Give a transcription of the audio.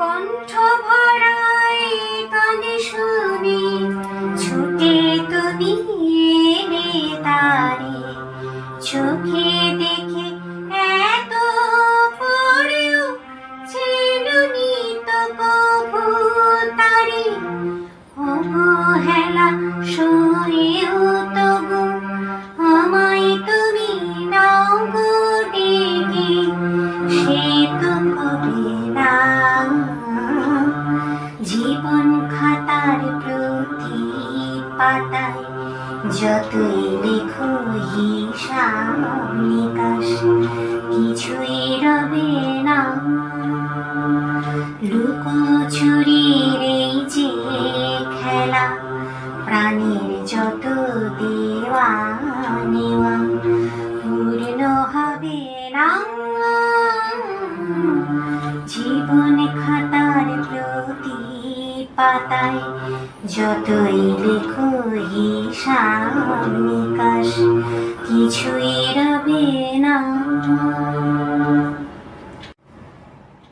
কণ্ঠ ভরাই কানে শুনি, ছুটে তুমি এলে তারে। চোখে দেখে এত পড়েও ছেলুনি তো কভু তারে। অবহেলা সরেও তবু আমায় তুমি নাও গো ডেকে। সে তো কবে না খাতার প্রতি পাতায় যতই লেখো হিসাব নিকাশ, কিছুই রবে না। লুকো লুকোচুরির এই যে খেলা, প্রাণীর যত দেওয়া নেওয়া পূর্ণ হবে না। জীবন প্রতি পাতায় যতই লেখো হিসাব নিকাশ কিছুই রবে না।